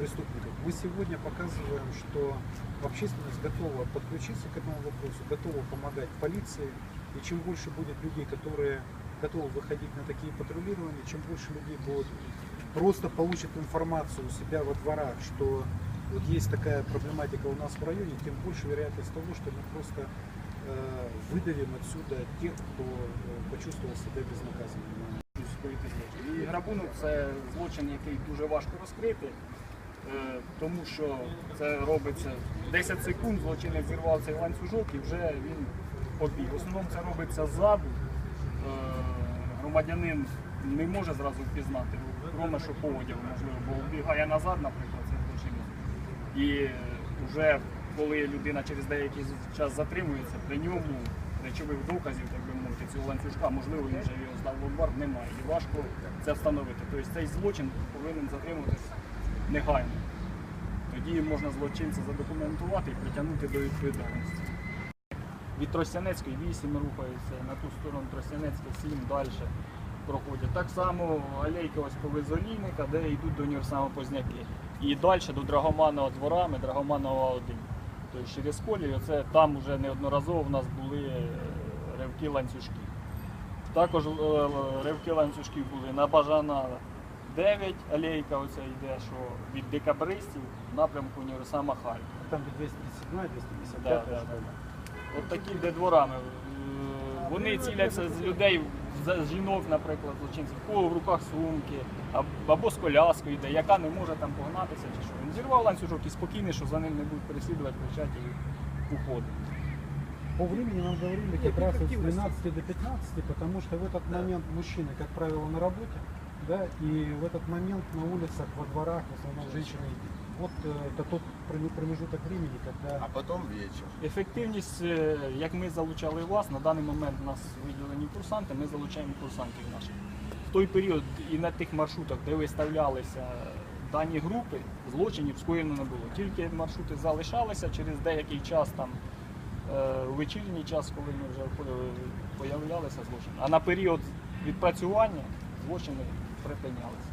преступников. Мы сегодня показываем, что общественность готова подключиться к этому вопросу, готова помогать полиции. И чем больше будет людей, которые готовы выходить на такие патрулирования, чем больше людей будут просто получат информацию у себя во дворах, что вот есть такая проблематика у нас в районе, тем больше вероятность того, что мы просто э, выдавим отсюда тех, кто э, почувствовал себя безнаказанным. І грабунок це злочин, який дуже важко розкрити, тому що це робиться 10 секунд, злочинець зірвав цей ланцюжок і вже він побіг. В основному це робиться ззаду. Е, Громадянин не може зразу впізнати, кроме що по одягу, можливо, бо бігає назад, наприклад, це злочинець. І вже коли людина через деякий час затримується, при ньому речових доказів, так би мовити, цього ланцюжка, можливо, він вже його здав в ломбард, немає. І важко це встановити. Тобто цей злочин повинен затримуватись негайно. Тоді можна злочинця задокументувати і притягнути до відповідальності. Від Тростянецької 8 рухаються, на ту сторону Тростянецька 7 далі проходять. Так само алейка ось по Визолійника, де йдуть до універсаму Позняки. І далі до Драгоманова дворами, Драгоманова 1. Тобто через колію, це там вже неодноразово в нас були е, ривки ланцюжків. Також е, ривки ланцюжків були на Бажана 9 алейка оця йде, що від декабристів в напрямку універсама Харків. Там где 237 255 Да, да, да. От такі де дворами. Е, Вони ціляться з людей, з жінок, наприклад, злочинців, кого в руках сумки, або з коляскою йде, яка не може там погнатися чи що. Він зірвав ланцюжок і спокійний, що за ним не будуть переслідувати, кричати і уходить. По времени нам говорили как раз от с 12 до 15, потому что в этот момент мужчины, как правило, на работе, да, и в этот момент на улицах, во дворах в основном женщины и дети. Вот э, это тот проме- промежуток времени, когда А потом вечер. Ефективність, е, як ми залучали вас, на даний момент у нас виділені курсанти, ми залучаємо курсантів наших. В той період і на тих маршрутах, де виставлялися дані групи, злочинів скоєно не було. Тільки маршрути залишалися через деякий час, там, е, у вечірній час, коли ми вже е, появлялися злочини. А на період відпрацювання злочини припинялися.